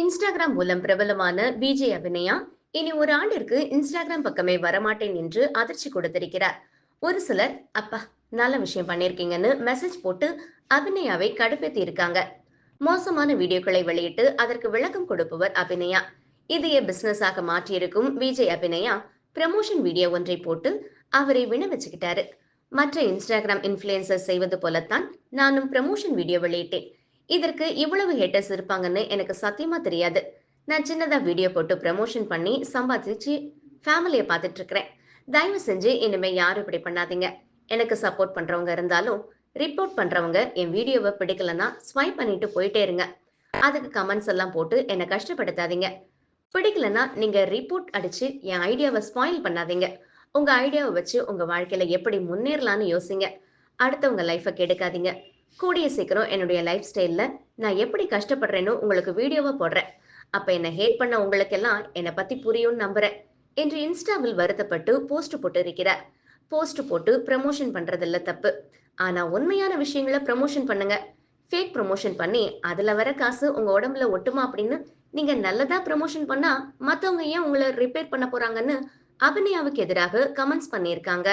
Instagram மூலம் பிரபலமான விஜய் அபிநயா இனி ஒரு ஆண்டிற்கு இன்ஸ்டாகிராம் பக்கமே வரமாட்டேன் என்று அதிர்ச்சி கொடுத்திருக்கிறார். ஒரு சிலர் அப்பா நல்ல விஷயம் பண்ணிருக்கீங்கன்னு மெசேஜ் போட்டு அபிநயாவை கடுப்பேத்தி இருக்காங்க. மோசமான வீடியோக்களை வெளியிட்டு அதற்கு விளக்கம் கொடுப்பவர் அபிநயா. இதையே பிசினஸாக மாற்றியிருக்கும் விஜய் அபிநயா. ப்ரமோஷன் வீடியோ ஒன்றை போட்டு அவரை வின வச்சுக்கிட்டாரு. மற்ற இன்ஸ்டாகிராம் இன்ஃபுளுசர் செய்வது போலத்தான் நானும் ப்ரமோஷன் வீடியோ வெளியிட்டேன். இதற்கு இவ்வளவு ஹேட்டர்ஸ் இருப்பாங்கன்னு எனக்கு சத்தியமா தெரியாது. நான் சின்னதா வீடியோ போட்டு ப்ரமோஷன் பண்ணி சம்பாதிச்சு ஃபேமிலியை பார்த்துட்டு இருக்கிறேன் தயவு செஞ்சு இனிமே யாரும் இப்படி பண்ணாதீங்க. எனக்கு சப்போர்ட் பண்றவங்க இருந்தாலும் ரிப்போர்ட் பண்றவங்க என் வீடியோவை பிடிக்கலன்னா ஸ்வைப் பண்ணிட்டு போயிட்டே இருங்க. அதுக்கு கமெண்ட்ஸ் எல்லாம் போட்டு என்னை கஷ்டப்படுத்தாதீங்க. பிடிக்கலன்னா நீங்க ரிப்போர்ட் அடிச்சு என் ஐடியாவை ஸ்பாயில் பண்ணாதீங்க. உங்க ஐடியாவை வச்சு உங்க வாழ்க்கையில எப்படி முன்னேறலாம்னு யோசிங்க. அடுத்தவங்க லைஃபை கெடுக்காதீங்க. கூடிய சீக்கிரம் என்னுடைய லைஃப் ஸ்டைலில் நான் எப்படி கஷ்டப்படுறேன்னு உங்களுக்கு வீடியோவை போடுறேன். அப்போ என்னை ஹேட் பண்ண உங்களுக்கெல்லாம் என்னை பற்றி புரியும்னு நம்புகிறேன் என்று இன்ஸ்டாவில் வருத்தப்பட்டு போஸ்ட் போட்டு இருக்கிறார் போஸ்ட் போட்டு ப்ரமோஷன் பண்ணுறதில்ல தப்பு. ஆனால் உண்மையான விஷயங்களை ப்ரமோஷன் பண்ணுங்க. ஃபேக் ப்ரமோஷன் பண்ணி அதில் வர காசு உங்கள் உடம்புல ஒட்டுமா அப்படின்னு நீங்கள் நல்லதாக ப்ரமோஷன் பண்ணால் மற்றவங்க ஏன் உங்களை ரிப்பேர் பண்ண போகிறாங்கன்னு அபிநயாவுக்கு எதிராக கமெண்ட்ஸ் பண்ணியிருக்காங்க.